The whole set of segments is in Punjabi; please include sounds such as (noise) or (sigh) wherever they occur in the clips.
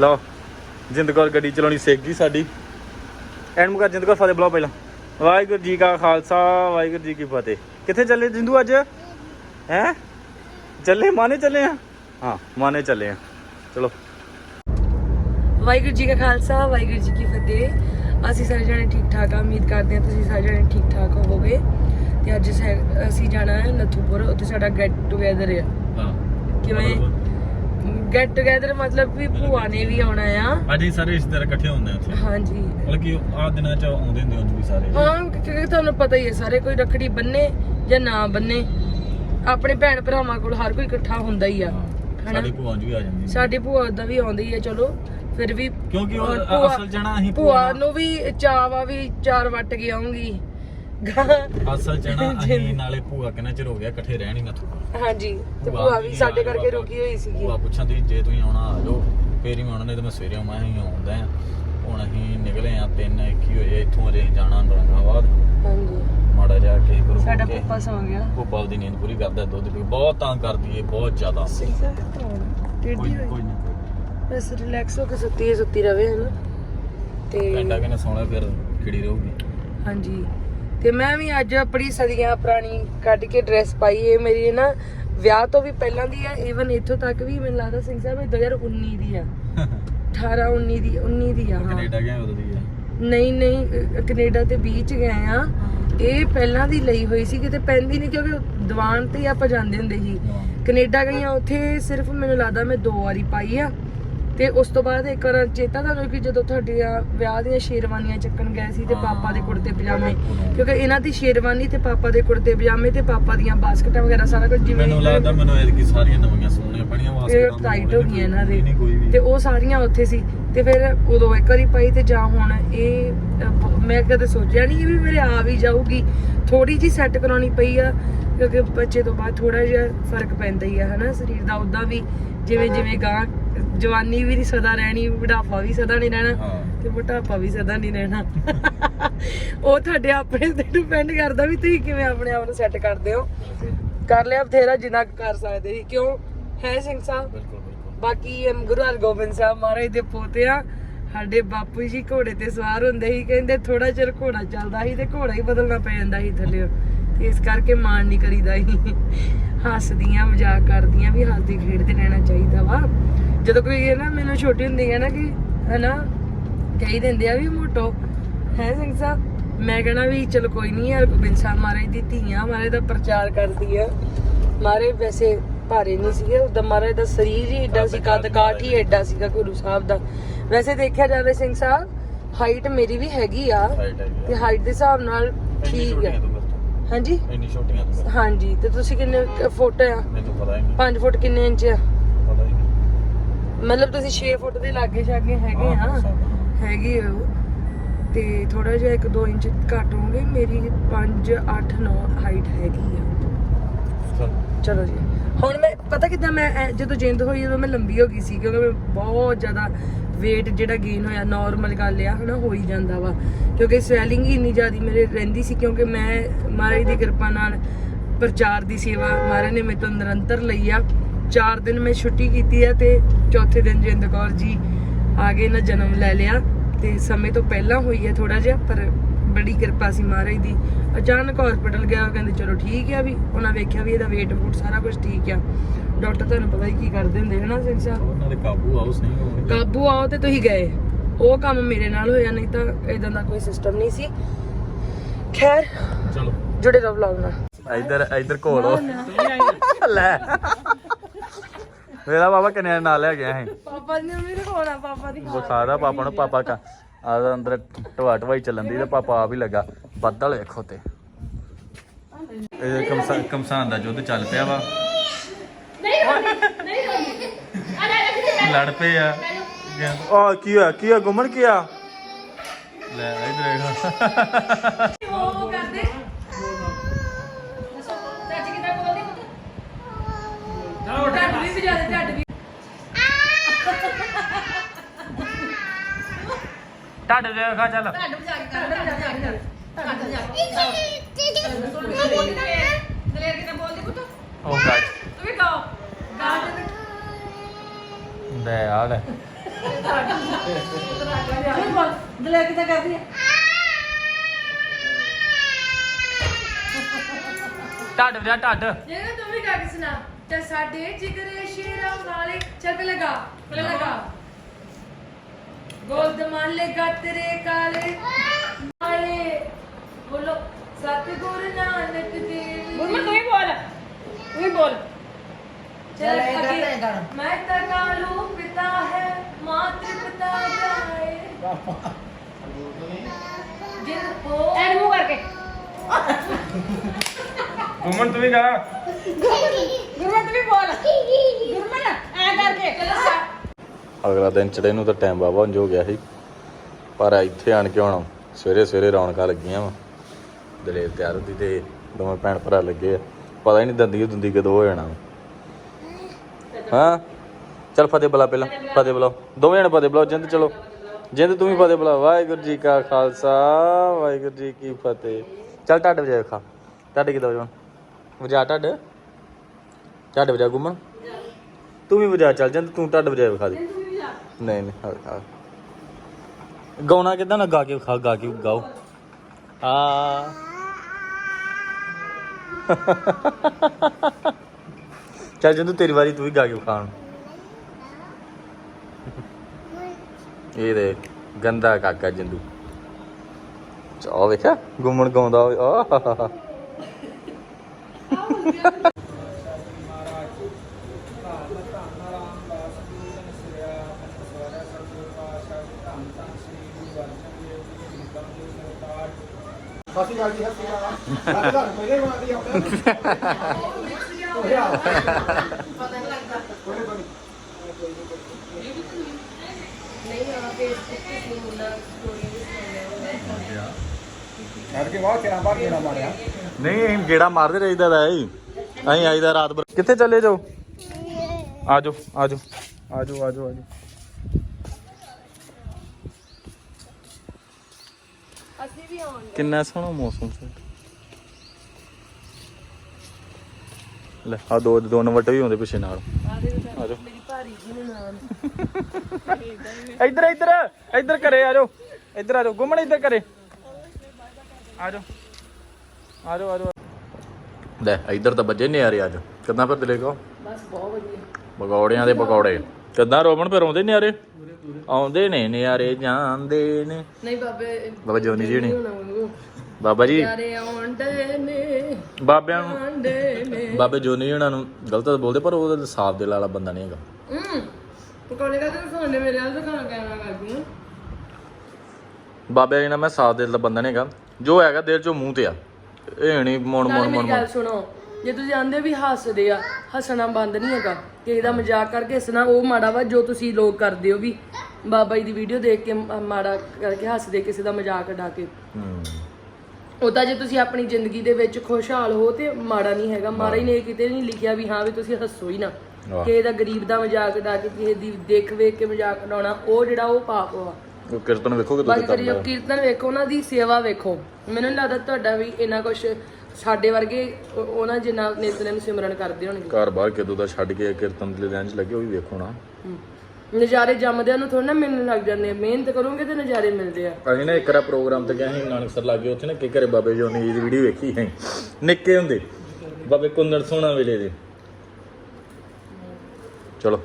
ਲਓ ਜਿੰਦਕੌਰ ਗੱਡੀ ਚਲਾਉਣੀ ਸਿੱਖ ਗਈ ਸਾਡੀ। ਐਂਡ ਮੁਕਾ ਜਿੰਦਕੌਰ ਫਤਿਹ ਬੁਲਾਓ ਪਹਿਲਾਂ। ਵਾਹਿਗੁਰੂ ਜੀ ਕਾ ਖਾਲਸਾ ਵਾਹਿਗੁਰੂ ਜੀ ਕੀ ਫਤਿਹ। ਕਿੱਥੇ ਚੱਲੇ ਜਿੰਦੂ ਅੱਜ? ਹੈ? ਚੱਲੇ ਮਾਨੇ ਚੱਲੇ ਆ? ਹਾਂ ਮਾਨੇ ਚੱਲੇ ਆ। ਚਲੋ। ਵਾਹਿਗੁਰੂ ਜੀ ਕਾ ਖਾਲਸਾ ਵਾਹਿਗੁਰੂ ਜੀ ਕੀ ਫਤਿਹ। ਅਸੀਂ ਸਾਰੇ ਜਣੇ ਠੀਕ ਠਾਕ ਆ। ਉਮੀਦ ਕਰਦੇ ਹਾਂ ਤੁਸੀਂ ਸਾਰੇ ਜਣੇ ਠੀਕ ਠਾਕ ਹੋਵੋਗੇ। ਤੇ ਅੱਜ ਸੈ- ਅਸੀਂ ਜਾਣਾ ਹੈ ਨਥੂਪੁਰ। ਉੱਥੇ ਸਾਡਾ ਗੈਟ ਟੂਗੇਦਰ ਆ। ਹਾਂ। ਕਿਵੇਂ? ਗੈਟ ਟੂਗੇਦਰ ਮਤਲਬ ਵੀ ਭੂਆ ਨੇ ਵੀ ਆਉਣਾ ਆ। ਅੱਜ ਹੀ ਸਾਰੇ ਰਿਸ਼ਤੇਦਾਰ ਇਕੱਠੇ ਹੁੰਦੇ ਆ ਉੱਥੇ। ਹਾਂਜੀ। ਮਤਲਬ ਕਿ ਆਹ ਦਿਨਾਂ ਚ ਆਉਂਦੇ ਹੁੰਦੇ ਉਂਝ ਵੀ ਸਾਰੇ। ਹਾਂ ਕਿਉਂਕਿ ਤੁਹਾਨੂੰ ਪਤਾ ਹੀ ਹੈ ਸਾਰੇ ਕੋਈ ਰੱਖੜੀ ਬੰਨੇ ਜਾਂ ਨਾ ਬੰਨੇ ਆਪਣੇ ਭੈਣ ਭਰਾਵਾਂ ਕੋਲ ਹਰ ਕੋਈ ਇਕੱਠਾ ਹੁੰਦਾ ਹੀ ਆ। ਹਾਂ? ਸਾਡੀ ਭੂਆ ਉਂਝ ਵੀ ਆ ਜਾਂਦੀ। ਸਾਡੀ ਭੂਆ ਉਦਾਂ ਵੀ ਆਉਂਦੀ ਹੈ ਚਲੋ ਫਿਰ ਵੀ ਕਿਉਂਕਿ ਉਹ ਭੂਆ- ਅਸਲ ਜਣਾ ਅਸੀਂ ਭੂਆ ਨੂੰ ਵੀ ਚਾਵਾ ਵੀ ਚਾਰ ਵੱਟ ਕੇ ਆਉਂਗੀ ਅਸਲ ਜਣਾ (laughs) ਅਸੀਂ ਨਾਲੇ ਭੂਆ ਕਿੰਨਾ ਚਿਰ ਹੋ ਗਿਆ ਇਕੱਠੇ ਰਹਿਣ ਹੀ ਨਾ ਹਾਂਜੀ ਤੇ ਭੂਆ ਵੀ ਸਾਡੇ ਕਰਕੇ ਰੁਕੀ ਹੋਈ ਸੀਗੀ। ਭੂਆ ਪੁੱਛਾਂਦੀ ਜੇ ਤੁਸੀਂ ਆਉਣਾ ਆ ਜਾਓ ਫੇਰ ਹੀ ਮੈਂ ਆਉਣਾ ਨਹੀਂ ਤਾਂ ਮੈਂ ਸਵੇਰੇ ਆਉਣਾ ਅਸੀਂ ਆਉਂਦਾ ਆ। ਹੁਣ ਅਸੀਂ ਨਿਕਲੇ ਆ ਤਿੰਨ ਇੱਕ ਹੀ ਹੋਏ ਇੱਥੋਂ ਅਜੇ ਜਾਣਾ ਨਰੰਗਾਬਾਦ ਹਾਂਜੀ। ਮਾੜਾ ਜਾ ਕੇ ਗੁਰੂ ਸਾਡਾ ਕੇ ਪਪਾ ਸੌ ਗਿਆ। ਭੋਪਾਲ ਦੀ ਨੀਂਦ ਪੂਰੀ ਕਰਦਾ ਦੁੱਧ ਪੀ ਬਹੁਤ ਤੰਗ ਕਰਦੀ ਏ ਬਹੁਤ ਜ਼ਿਆਦਾ। ਟੇਢੀ ਕੋਈ ਹੋਈ ਬਸ ਰਿਲੈਕਸ ਹੋ ਕੇ ਸੁੱਤੀ ਹੈ ਸੁੱਤੀ ਰਵੇ ਹਨਾ। ਤੇ ਘੰਟਾ ਕਿਨੇ ਸੌਣਾ ਫਿਰ ਖਿੜੀ ਰਹੂਗੀ। ਹਾਂਜੀ। ਤੇ ਮੈਂ ਵੀ ਅੱਜ ਆਪਣੀ ਸਦੀਆਂ ਪੁਰਾਣੀ ਕੱਢ ਕੇ ਡਰੈਸ ਪਾਈ ਹੈ। ਮੇਰੀ ਨਾ ਵਿਆਹ ਤੋਂ ਵੀ ਪਹਿਲਾਂ ਦੀ ਆ ਈਵਨ ਇੱਥੋਂ ਤੱਕ ਵੀ ਮੈਨੂੰ ਲੱਗਦਾ ਸਿੰਘ ਸਾਹਿਬ ਇਹ 2019 ਦੀ ਆ 18 19 ਦੀ 19 ਦੀ ਆ ਹਾਂ। ਕੈਨੇਡਾ ਗਿਆ ਉਦੋਂ ਦੀ ਆ ਨਹੀਂ ਨਹੀਂ ਕੈਨੇਡਾ ਤੇ ਬੀਚ ਗਏ ਆ। ਇਹ ਪਹਿਲਾਂ ਦੀ ਲਈ ਹੋਈ ਸੀ ਕਿਤੇ ਪੈਂਦੀ ਨਹੀਂ ਕਿਉਂਕਿ ਦੀਵਾਨ ਤੇ ਆਪਾਂ ਜਾਂਦੇ ਹੁੰਦੇ ਸੀ। ਕੈਨੇਡਾ ਗਈਆਂ ਉੱਥੇ ਸਿਰਫ ਮੈਨੂੰ ਲੱਗਦਾ ਮੈਂ ਦੋ ਵਾਰੀ ਪਾਈ ਆ। ਤੇ ਉਸ ਤੋਂ ਬਾਅਦ ਇੱਕ ਵਾਰ ਚੇਤਾ ਤੁਹਾਨੂੰ ਕਿ ਜਦੋਂ ਤੁਹਾਡੀਆਂ ਵਿਆਹ ਦੀਆਂ ਸ਼ੇਰਵਾਨੀਆਂ ਚੱਕਣ ਗਏ ਸੀ ਤੇ ਪਾਪਾ ਦੇ ਕੁੜਤੇ ਪਜਾਮੇ। ਕਿਉਂਕਿ ਇਹਨਾਂ ਦੀ ਸ਼ੇਰਵਾਨੀ ਤੇ ਪਾਪਾ ਦੇ ਕੁੜਤੇ ਪਜਾਮੇ ਤੇ ਪਾਪਾ ਦੀਆਂ ਬਾਸਕਟਾਂ ਵਗੈਰਾ ਸਾਰਾ ਕੁਝ ਜਿਵੇਂ ਮੈਨੂੰ ਲੱਗਦਾ ਮੈਨੂੰ ਇਹ ਕਿ ਸਾਰੀਆਂ ਨਵੀਆਂ ਸੋਹਣੀਆਂ ਵਾਸਤੇ ਇਹ tight ਹੋ ਗਈਆਂ ਇਹਨਾਂ ਦੇ। ਤੇ ਉਹ ਸਾਰੀਆਂ ਉੱਥੇ ਸੀ। ਤੇ ਫਿਰ ਉਦੋਂ ਇੱਕ ਵਾਰੀ ਪਾਈ ਤੇ ਜਾਂ ਹੁਣ ਇਹ ਮੈਂ ਕਦੇ ਸੋਚਿਆ ਨਹੀਂ ਵੀ ਮੇਰੇ ਆ ਵੀ ਜਾਊਗੀ। ਥੋੜੀ ਜੀ ਸੈੱਟ ਕਰਾਉਣੀ ਪਈ ਆ ਕਿਉਂਕਿ ਬੱਚੇ ਤੋਂ ਬਾਅਦ ਥੋੜਾ ਜਿਹਾ ਫ਼ਰਕ ਪੈਂਦਾ ਹੀ ਆ ਹਨਾ? ਸਰੀਰ ਦਾ ਉਦਾਂ ਵੀ ਜਿਵੇਂ ਜਿਵੇਂ ਗਾਂ ਜਵਾਨੀ ਵੀ ਨਹੀਂ ਸਦਾ ਰਹਿਣੀ ਬੁਢਾਪਾ ਵੀ ਸਦਾ ਨਹੀਂ ਰਹਿਣਾ ਹਾਂ। ਤੇ ਮੋਟਾਪਾ ਵੀ ਸਦਾ ਨਹੀਂ ਰਹਿਣਾ। ਉਹ ਤੁਹਾਡੇ ਆਪਣੇ ਤੇ ਡਿਪੈਂਡ ਕਰਦਾ ਵੀ ਤੁਸੀਂ ਕਿਵੇਂ ਆਪਣੇ ਆਪ ਨੂੰ ਸੈੱਟ ਕਰਦੇ ਹੋ। ਕਰ ਲਿਆ ਬਥੇਰਾ ਜਿੰਨਾ ਕੁ ਕਰ ਸਕਦੇ ਸੀ। ਕਿਉਂ? ਹੈ ਸਿੰਘ ਸਾਹਿਬ। ਬਿਲਕੁਲ ਬਿਲਕੁਲ। ਬਾਕੀ ਐਮ ਗੁਰੂ ਹਰਗੋਬਿੰਦ ਸਾਹਿਬ ਮਹਾਰਾਜ ਦੇ ਪੋਤੇ ਆ ਸਾਡੇ ਬਾਪੂ ਜੀ ਘੋੜੇ ਤੇ ਸਵਾਰ ਹੁੰਦੇ ਸੀ ਕਹਿੰਦੇ ਥੋੜਾ ਚਿਰ ਘੋੜਾ ਚੱਲਦਾ ਸੀ ਤੇ ਘੋੜਾ ਹੀ ਬਦਲਣਾ ਪੈ ਜਾਂਦਾ ਸੀ ਥੱਲੇ ਤੇ ਇਸ ਕਰਕੇ ਮਾਣ ਨਹੀਂ ਕਰੀਦਾ ਸੀ। ਹੱਸਦੀਆਂ ਮਜ਼ਾਕ ਕਰਦੀਆਂ ਵੀ ਹੱਸਦੇ ਖੇਡਦੇ ਰਹਿਣਾ ਚਾਹੀਦਾ ਵਾ। ਜਦੋਂ ਕੋਈ ਇਹ ਨਾ ਮੈਨੂੰ ਛੋਟੀ ਹੁੰਦੀ ਹੈ ਨਾ ਕਿ ਹਨਾ ਕਹੀ ਦਿੰਦੇ ਆ ਵੀ ਮੋਟੋ। ਹੈ ਸਿੰਘ ਸਾਹਿਬ? ਮੈਂ ਕਹਣਾ ਵੀ ਚਲ ਕੋਈ ਨਹੀਂ ਯਾਰ ਗੋਬਿੰਦ ਸਾਹਿਬ ਮਹਾਰਾਜ ਦੀ ਧੀਆਂ ਮਹਾਰਾਜ ਦਾ ਪ੍ਰਚਾਰ ਕਰਦੀ ਆ। ਮਾਰੇ ਵੈਸੇ ਭਾਰੇ ਨਹੀਂ ਸੀਗੇ ਉਹਦਾ ਮਹਾਰਾਜ ਦਾ ਸਰੀਰ ਹੀ ਏਡਾ ਸੀ ਕੱਦ ਕਾਠ ਹੀ ਏਡਾ ਸੀਗਾ ਗੁਰੂ ਸਾਹਿਬ ਦਾ। ਵੈਸੇ ਦੇਖਿਆ ਜਾਵੇ ਸਿੰਘ ਸਾਹਿਬ ਹਾਈਟ ਮੇਰੀ ਵੀ ਹੈਗੀ ਆ ਤੇ ਹਾਈਟ ਦੇ ਹਿਸਾਬ ਨਾਲ ਠੀਕ ਆ। ਹਾਂਜੀ? ਇੰਨੀ ਛੋਟੀਆਂ ਤੂੰ। ਹਾਂਜੀ ਤੇ ਤੁਸੀਂ ਕਿੰਨੇ ਫੁੱਟ ਆ? ਮੈਨੂੰ ਪਤਾ ਹੀ ਨਹੀਂ 5 ਫੁੱਟ ਕਿੰਨੇ ਇੰਚ ਆ? ਮਤਲਬ ਤੁਸੀਂ 6 ਫੁੱਟ ਦੇ ਲਾਗੇ ਛਾਗੇ ਹੈਗੇ ਹਾਂ, ਆ ਹਾਂ। ਹੈਗੀ ਉਹ। ਤੇ ਥੋੜਾ ਜਿਹਾ 1-2 ਇੰਚ ਘੱਟ ਹੋਣਗੇ ਮੇਰੀ 5 8 9 ਹਾਈਟ ਹੈਗੀ ਆ। ਚੱਲ ਜੀ। ਹੁਣ ਮੈਂ ਪਤਾ ਕਿਦਾਂ ਮੈਂ ਜਦੋਂ ਜਿੰਦ ਹੋਈ ਉਦੋਂ ਮੈਂ ਲੰਬੀ ਹੋ ਗਈ ਸੀ ਕਿਉਂਕਿ ਮੈਂ ਬਹੁਤ ਜ਼ਿਆਦਾ weight ਜਿਹੜਾ ਗੇਨ ਹੋਇਆ ਨਾਰਮਲ ਗੱਲ ਆ ਹਨਾ ਹੋ ਹੀ ਜਾਂਦਾ ਵਾ। ਕਿਉਂਕਿ ਸਵੈਲਿੰਗ ਹੀ ਇੰਨੀ ਜ਼ਿਆਦੀ ਮੇਰੇ ਰਹਿੰਦੀ ਸੀ ਕਿਉਂਕਿ ਮੈਂ ਮਹਾਰਾਜ ਦੀ ਕਿਰਪਾ ਨਾਲ ਪ੍ਰਚਾਰ ਦੀ ਸੇਵਾ ਮਹਾਰਾਜ ਨੇ ਤੋਂ ਨਿਰੰਤਰ ਲਈ ਆ। 4 ਦਿਨ ਮੈਂ ਛੁੱਟੀ ਕੀਤੀ ਆ ਤੇ ਚੌਥੇ ਦਿਨ ਜਿੰਦ ਕੌਰ ਜੀ ਆ ਗਏ ਨਾ ਜਨਮ ਲੈ ਲਿਆ। ਤੇ ਸਮੇਂ ਤੋਂ ਪਹਿਲਾਂ ਹੋਈ ਹੈ ਥੋੜਾ ਜਿਹਾ ਪਰ ਬੜੀ ਕਿਰਪਾ ਸੀ ਮਹਾਰਾਜ ਦੀ। ਅਚਾਨਕ ਹਸਪੀਟਲ ਗਿਆ ਉਹ ਕਹਿੰਦੇ ਚਲੋ ਠੀਕ ਆ ਵੀ ਉਹਨਾਂ ਵੇਖਿਆ ਵੀ ਇਹਦਾ weight ਫੂਟ ਸਾਰਾ ਕੁਝ ਠੀਕ ਆ। ਡਾਕਟਰ ਤੁਹਾਨੂੰ ਪਤਾ ਹੀ ਕੀ ਕਰਦੇ ਹੁੰਦੇ ਹਨਾ ਸਿੰਘ ਸਾਹਿਬ ਉਹਨਾਂ ਦੇ ਕਾਬੂ ਹਾਊਸ ਨਹੀਂ ਹੋਣਗੇ ਕਾਬੂ ਆਓ ਤੇ ਤੁਸੀਂ ਗਏ। ਉਹ ਕੰਮ ਮੇਰੇ ਨਾਲ ਹੋਇਆ ਨਹੀਂ ਤਾਂ ਇਦਾਂ ਦਾ ਕੋਈ ਸਿਸਟਮ ਨਹੀਂ ਸੀ। ਖੈਰ ਚਲੋ। ਜੁੜੇ ਰਹੋ ਵਲੌਗ ਨਾਲ। ਇੱਧਰ ਇੱਧਰ ਕੋਲ ਲੈ। ਮੇਰਾ ਬਾਬਾ ਕਿੰਨੇ ਨਾਲ ਲੈ ਗਿਆ ਹੈ ਪਾਪਾ ਨੇ ਮੇਰੇ ਹੋਣਾ ਪਾਪਾ ਦੀ ਬੁਖਾਰਾ ਪਾਪਾ ਨੂੰ ਪਾਪਾ ਕਾ ਆ ਅੰਦਰ ਟਵਾ ਟਵਾਈ ਚੱਲਣ ਦੀ ਤੇ ਪਾਪਾ ਆਪ ਹੀ ਲੱਗਾ। ਬੱਦਲ ਵੇਖੋ ਤੇ। ਇਹ ਕਮਸਾਨ ਕਮਸਾਨ ਦਾ ਯੁੱਧ ਚੱਲ ਪਿਆ ਵਾ। ਲੜ ਪਏ ਆ। ਆ ਕੀ ਹੋਇਆ? ਕੀ ਹੋਇਆ? ਗੁੰਮਣ ਕੀ ਆ? ਲੈ ਇਧਰ ਦਲੇਰ ਕਿਦਾਂ ਬੋਲਦੀ ਪੁੱਤ? ਉਹ ਗੱਜ ਤੂੰ ਵੀ ਗਾਓ। ਗਾ ਲੈ ਆ ਲੈ। ਗਾ ਦਲੇ ਕਿਤੇ ਕਰਦੀ ਹੈ ਢੱਡ ਵਜਾ ਢੱਡ। ਜਿਹੜਾ ਤੂੰ ਵੀ ਗਾ ਕੇ ਸੁਣਾ ਤੇ ਸਾਡੇ ਜਿਗਰੇ ਸ਼ੇਰਾਂ ਵਾਲੇ ਚੱਕ ਲਗਾ ਪਲੇ गोद गोदमाले गातरे काले। आए बोलो सतगुर नानक देव गुरु तू ही बोल। तू ही बोल। चल आगे। मैं तो कालू पिता है मातृ पिता है जिन को एंड मुँह करके। घुमन तू भी गा गुमन तू भी बोल। गुमन आ करके। चलो ਅਗਲਾ ਦਿਨ ਚੜੇ ਨੂੰ ਤਾਂ ਟਾਈਮ ਬਾਬਾ ਉਂਝ ਹੋ ਗਿਆ ਸੀ। ਪਰ ਇੱਥੇ ਆਣ ਕੇ ਹੁਣ ਸਵੇਰੇ ਸਵੇਰੇ ਰੌਣਕਾਂ ਲੱਗੀਆਂ ਵਾ। ਦਲੇਰ ਤਿਆਰ ਹੁੰਦੀ ਤੇ ਦੋਵੇਂ ਭੈਣ ਭਰਾ ਲੱਗੇ ਆ। ਪਤਾ ਹੀ ਨਹੀਂ ਦੰਦੀ ਦੁੰਦੀ ਕਦੋਂ ਹੋ ਜਾਣਾ ਹਾਂ? ਚੱਲ ਫਤਿਹ ਬਲਾ ਪਹਿਲਾਂ, ਫਤਿਹ ਬੁਲਾਓ। ਦੋਵੇਂ ਜਣੇ ਫਤਿਹ ਬੁਲਾਓ, ਜਿੰਦ ਚਲੋ। ਜਿੰਦ ਤੂੰ ਵੀ ਫਤਿਹ ਬਲਾ। ਵਾਹਿਗੁਰੂ ਜੀ ਕਾ ਖਾਲਸਾ, ਵਾਹਿਗੁਰੂ ਜੀ ਕੀ ਫਤਿਹ। ਚੱਲ ਢੱਡ ਵਜਾ ਖਾ। ਢੱਡ ਕਿਦਾਂ ਵਜਾਉਣ? ਵਜਾ ਢੱਡ? ਢੱਡ ਵਜਾ ਗੁੰਮਣ? ਤੂੰ ਵੀ ਵਜਾ, ਚੱਲ ਜਿੰਦ ਤੂੰ ਢੱਡ ਵਜਾ ਵਿਖਾ ਦੇ। ਨਹੀਂ ਨਹੀਂ ਹਾਂ ਹਾਂ ਗਾਉਣਾ ਕਿਦਾਂ ਨਾ ਗਾ ਕੇ ਖਾ, ਗਾ ਕੇ ਗਾਓ। ਆ। ਚੱਲ ਜਿੰਦੂ, ਤੇਰੀ ਵਾਰੀ ਤੂੰ ਵੀ ਗਾ ਕੇ ਖਾਣ। ਇਹ ਦੇ ਗੰਦਾ ਕਾਕਾ ਜਿੰਦੂ। ਚਾ ਵੇਖਿਆ, ਗੁੰਮਣ ਗਾਉਂਦਾ ਹੋਵੇ ਨਹੀਂ ਆ ਗੇੜਾ ਮਾਰਦੇ ਰਹਿਦਾ ਦਾ ਐ ਅਹੀਂ ਆਈਦਾ ਰਾਤ ਭਰ ਕਿੱਥੇ ਚਲੇ ਜਾਓ? ਆਜੋ ਆਜੋ। ਆਜੋ ਆਜੋ ਆਜੋ। ਅਸੀਂ ਵੀ ਆਉਣ ਕਿੰਨਾ ਸੋਹਣਾ ਮੌਸਮ ਸੀ। ਲੈ ਆ ਦੋ ਦੋ ਨੰਬਰ ਵੀ ਹੁੰਦੇ ਪਿੱਛੇ ਨਾਲ। ਆਜੋ ਮੇਰੀ ਭਾਰੀ ਜੀ ਨੂੰ ਨਾਮ ਇੱਧਰ ਇੱਧਰ ਇੱਧਰ ਘਰੇ ਆਜੋ ਇੱਧਰ ਆਜੋ ਗੁੰਮਣ ਇੱਧਰ ਘਰੇ। ਆਜੋ ਆਜੋ ਆਜੋ ਲੈ ਇੱਧਰ ਤਾਂ ਬੱਜੇ ਨਹੀਂ ਆ ਰਹੇ ਅੱਜ। ਕਿੱਦਾਂ ਫਿਰ ਦਿਲੇ ਕੋ ਬਸ ਬਹੁਤ ਵਧੀਆ। ਪਕੌੜਿਆਂ ਦੇ ਪਕੌੜੇ। ਕਿੱਦਾਂ ਰੋਮਨ ਫਿਰ ਆਉਂਦੇ ਨਿਆਰੇ? ਆਉਂਦੇ ਨੇ ਨਿਆਰੇ ਜਾਂਦੇ ਨੇ। ਨਹੀਂ ਬਾਬੇ ਬਾਬਾ ਜੋਨੀ ਜੀ ਨੇ। ਬਾਬਾ ਜੀ। ਯਾਰੇ ਆਉਂਦੇ ਨੇ ਬਾਬਿਆਂ ਨੂੰ ਆਉਂਦੇ ਨੇ। ਬਾਬੇ ਜੋਨੀ ਉਹਨਾਂ ਨੂੰ ਗਲਤ ਬੋਲਦੇ ਪਰ ਉਹ ਸਾਫ਼ ਦਿਲ ਵਾਲਾ ਬੰਦਾ ਨਹੀਂ ਹੈਗਾ। ਹੂੰ ਪਕੌੜੇ ਕਾ ਤੇ ਸੋਨੇ ਮੇਰੇ ਨਾਲ ਦੁਕਾਨ ਕੈਮਰਾ ਕਰਦੀ ਹਾਂ। ਬਾਬੇ ਜੀ ਨਾਲ ਮੈਂ ਸਾਫ਼ ਦਿਲ ਦਾ ਬੰਦਾ ਨਹੀਂ ਹੈਗਾ। ਜੋ ਹੈਗਾ ਦਿਲ ਚੋਂ ਮੂੰਹ ਤੇ ਆ। ਇਹ ਨਹੀਂ ਮੋਣ ਮੋਣ ਮੋਣ ਗੱਲ ਸੁਣੋ ਜੇ ਤੁਸੀਂ ਆਂਦੇ ਵੀ ਹੱਸਦੇ ਆ ਹੱਸਣਾ ਬੰਦ ਨਹੀਂ ਹੈਗਾ। ਕਿਸੇ ਦਾ ਮਜ਼ਾਕ ਕਰਕੇ ਹੱਸਣਾ ਉਹ ਮਾੜਾ ਵਾ ਜੋ ਤੁਸੀਂ ਲੋਕ ਕਰਦੇ ਹੋ ਵੀ। ਬਾਬਾ ਜੀ ਦੀ ਵੀਡੀਓ ਦੇਖ ਕੇ ਮ- ਮਾੜਾ ਕਰਕੇ ਹੱਸਦੇ ਕਿਸੇ ਦਾ ਮਜ਼ਾਕ ਉਡਾ ਕੇ। ਹੂੰ। ਤਾਂ ਜੇ ਤੁਸੀਂ ਆਪਣੀ ਜ਼ਿੰਦਗੀ ਦੇ ਵਿੱਚ ਖੁਸ਼ਹਾਲ ਹੋ ਤੇ ਮਾੜਾ ਨਹੀਂ ਹੈਗਾ। ਮਾੜਾ ਹੀ ਨੇ ਕਿਤੇ ਨਹੀਂ ਲਿਖਿਆ ਵੀ ਹਾਂ ਵੀ ਤੁਸੀਂ ਹੱਸੋ ਹੀ ਨਾ। ਵਾਹ। ਕਿਸੇ ਦਾ ਗਰੀਬ ਦਾ ਮਜ਼ਾਕ ਉਡਾ ਕੇ ਕਿਸੇ ਦੀ ਦੇਖ ਵੇਖ ਕੇ ਮਜ਼ਾਕ ਉਡਾਉਣਾ ਉਹ ਜਿਹੜਾ ਉਹ ਪਾਪ ਵਾ। ਉਹ ਕੀਰਤਨ ਵੇਖੋਗੇ ਬਾਕੀ ਤੁਸੀਂ ਕਰਿਓ ਕੀਰਤਨ ਵੇਖੋ ਉਹਨਾਂ ਦੀ ਸੇਵਾ ਵੇਖੋ। ਮੈਨੂੰ ਨਹੀਂ ਲੱਗਦਾ ਤੁਹਾਡਾ ਵੀ ਇੰਨਾ ਕੁਝ ਸਾਡੇ ਵਰਗੇ ਉਹ- ਉਹਨਾਂ ਜਿੰਨਾ ਨਿਤਨੇਮ ਸਿਮਰਨ ਕਰਦੇ ਹੋਣਗੇ। ਘਰ ਬਾਹਰ ਕਿਦੋਂ ਦਾ ਛੱਡ ਕੇ ਕੀਰਤਨ ਦੇ ਲੈਣ ਚ ਲੱਗੇ ਉਹ ਵੀ ਵੇਖੋ ਨਾ। ਹਮ। ਨਜ਼ਾਰੇ ਜੰਮਦਿਆਂ ਨੂੰ ਥੋੜਾ ਨਾ ਮਿਲਣ ਲੱਗ ਜਾਂਦੇ ਆ। ਮਿਹਨਤ ਕਰੋਗੇ ਤੇ ਨਜ਼ਾਰੇ ਮਿਲਦੇ ਆ। ਅਸੀਂ ਨਾ ਇੱਕ ਰਾ ਪ੍ਰੋਗਰਾਮ ਤੇ ਗਿਆ ਸੀ ਨਾਨਕਸਰ ਲੱਗੇ ਉੱਥੇ ਨਾ ਕੀ ਘਰੇ ਬਾਬੇ ਜੋਨੀ ਜੀ ਦੀ ਵੀਡੀਓ ਵੇਖੀ ਹੈ ਨਿੱਕੇ ਹੁੰਦੇ। ਬਾਬੇ ਕੁੰਦਨ ਸੋਹਣਾ ਵੇਲੇ ਦੇ। ਚਲੋ।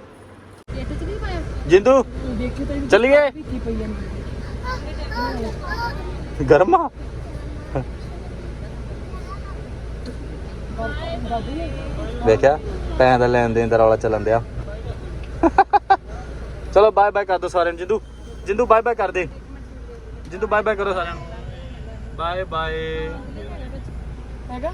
ਜਿੰਦੂ ਚੱਲੀਏ? ਗਰਮਾ। ਵੇਖਿਆ? ਪੈਸੇ ਦਾ ਲੈਣ ਦੇਣ ਦਾ ਰੌਲਾ ਚੱਲਣ ਦਿਆ। ਚਲੋ ਬਾਏ ਬਾਏ ਕਰ ਦੋ ਸਾਰਿਆਂ ਨੂੰ। ਜਿੰਦੂ ਜਿੰਦੂ ਬਾਏ ਬਾਏ ਕਰ ਦੇ। ਜਿੰਦੂ ਬਾਏ ਬਾਏ ਕਰੋ ਸਾਰਿਆਂ ਨੂੰ। ਬਾਏ ਬਾਏ ਹੈਗਾ?